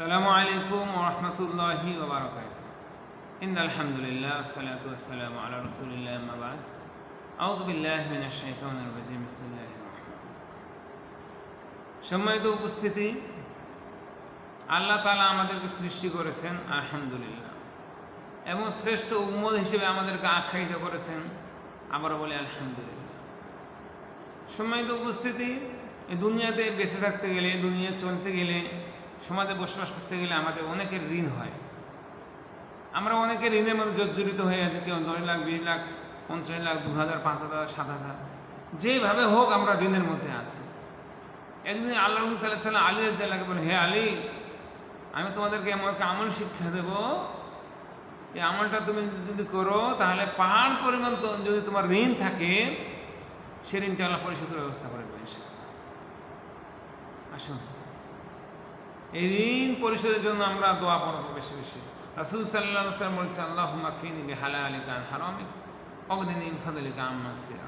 সালামু আলাইকুম রহমতুল্লাহি ওবরাকাত ইন আলহামদুলিল্লাহ, আসসালাত ওয়াসসালাম আলা রাসূলিল্লাহ মাবাদ আউযু বিল্লাহি মিনাশ শাইতানির রাজিম, বিসমিল্লাহির রহমানির রহিম। সম্মানিত উপস্থিতি, আল্লাহ তাআলা আমাদেরকে সৃষ্টি করেছেন, আলহামদুলিল্লাহ। এবং শ্রেষ্ঠ উম্মত হিসেবে আমাদেরকে আখ্যায়িত করেছেন, আবার বলে আলহামদুলিল্লাহ। সম্মানিত উপস্থিতি, এই দুনিয়াতে বেঁচে থাকতে গেলে দুনিয়া চলতে গেলে সমাজে বসবাস করতে গেলে আমাদের অনেকের ঋণ হয়। আমরা অনেকের ঋণের মধ্যে জর্জরিত হয়ে আছে, কেউ দশ লাখ, বিশ লাখ, পঞ্চাশ লাখ, দু হাজার, পাঁচ হাজার, সাত হাজার। যেভাবে হোক আমরা ঋণের মধ্যে আছি। একদিন আল্লাহ সাল্লাহ সাল্লাম আলী রাজাকে বলে হে আলী, আমি তোমাদেরকে এমন একটা আমল শিক্ষা দেব। এই আমলটা তুমি যদি করো, তাহলে পাহাড় পরিমাণ যদি তোমার ঋণ থাকে সে ঋণটা আল্লাহ পরিশোধের ব্যবস্থা করে দেবেন আসুন। এই ঋণ পরিশোধের জন্য আমরা দোয়া পড়ব বেশি বেশি। রাসুল সাল্লাহ সাল্লাম বলছে আল্লাহ মাফিন বেহালা আলী কান হারামিক অগদিন ইনফাদ আলী কান মাসিয়া।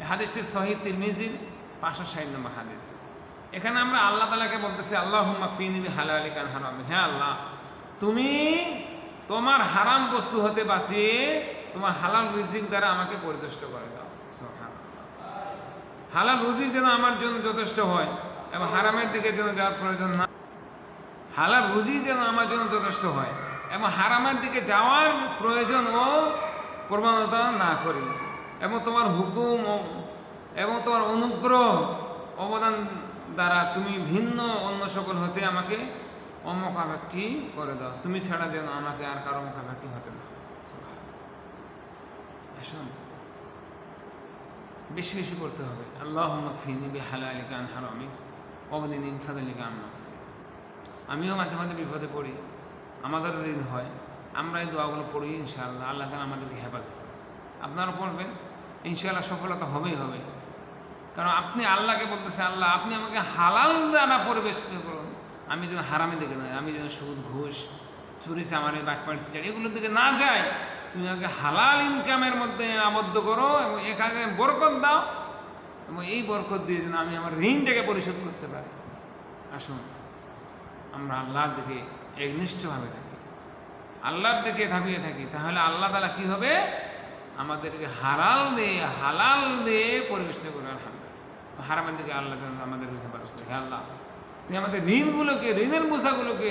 এই হাদিসটি শহীদ তিরমিজির পাঁচশো ষাট নম্বর হাদিস। এখানে আমরা আল্লাহ তালাকে বলতেছি আল্লাহ মাফিন হালা আলী কান হারামিক। হ্যাঁ আল্লাহ, তুমি তোমার হারাম বস্তু হতে বাঁচিয়ে তোমার হালাল রিজিক দ্বারা আমাকে পরিতুষ্ট করে দাও। হালাল রুজি যেন আমার জন্য যথেষ্ট হয় এবং হারামের দিকে যেন যাওয়ার প্রয়োজন না হালাল রুজি যেন আমার জন্য যথেষ্ট হয়। এবং হারামের দিকে যাওয়ার প্রয়োজন ও প্রবণতা না করি। এবং তোমার হুকুম এবং তোমার অনুগ্রহ অবদান দ্বারা তুমি ভিন্ন অন্য সকল হতে আমাকে অমোকাভাক্ষী করে দাও। তুমি ছাড়া যেন আমাকে আর কারও মোকাভাক্ষী হতে না আসুন। বেশি বেশি করতে হবে। আল্লাহ ফিনি বি হালালি কান হারামি অবদিন ইনফাদালি কান নাসি আমিও মাঝে মাঝে বিপদে পড়ি। আমাদের ঋণ হয়। আমরা এই দোয়াগুলো পড়ি, ইনশাআল্লাহ। আল্লাহ তালা আমাদেরকে হেফাজত আপনারা পড়বেন। ইনশাআল্লাহ সফলতা হবেই হবে। কারণ আপনি আল্লাহকে বলতেছেন আল্লাহ, আপনি আমাকে হালাল দ্বারা পরিবেশ করুন। আমি যেন হারামে দিকে নয় আমি যেন সুদ, ঘুষ, চুরি, চামারি, বাটপাট, চিকারি এগুলোর দিকে না যাই। তুমি আমাকে হালাল ইনকামের মধ্যে আবদ্ধ করো এবং এখানে বরকত দাও এবং এই বরকত দিয়ে যেন আমি আমার ঋণটাকে পরিশোধ করতে পারি। আসুন। আমরা আল্লাহর দিকে একনিষ্ঠভাবে থাকি। আল্লাহর দিকে ধাবিয়ে থাকি, তাহলে আল্লাহ তালা কী হবে? আমাদেরকে হারাল দিয়ে, হালাল দিয়ে পরিবেশন করে আলহামদুলিল্লাহ। হারামের দিকে আল্লাহ যেন আমাদেরকে হেফাজত করে। হে আল্লাহ, তুমি আমাদের ঋণগুলোকে, ঋণের বোঝাগুলোকে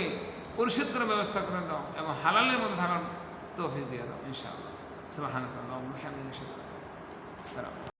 পরিশোধ করার ব্যবস্থা করে দাও এবং হালালের মধ্যে থাকার তৌফিক দিয়ে দাও, ইনশাআল্লাহ। সুবহানাল্লাহ ওয়া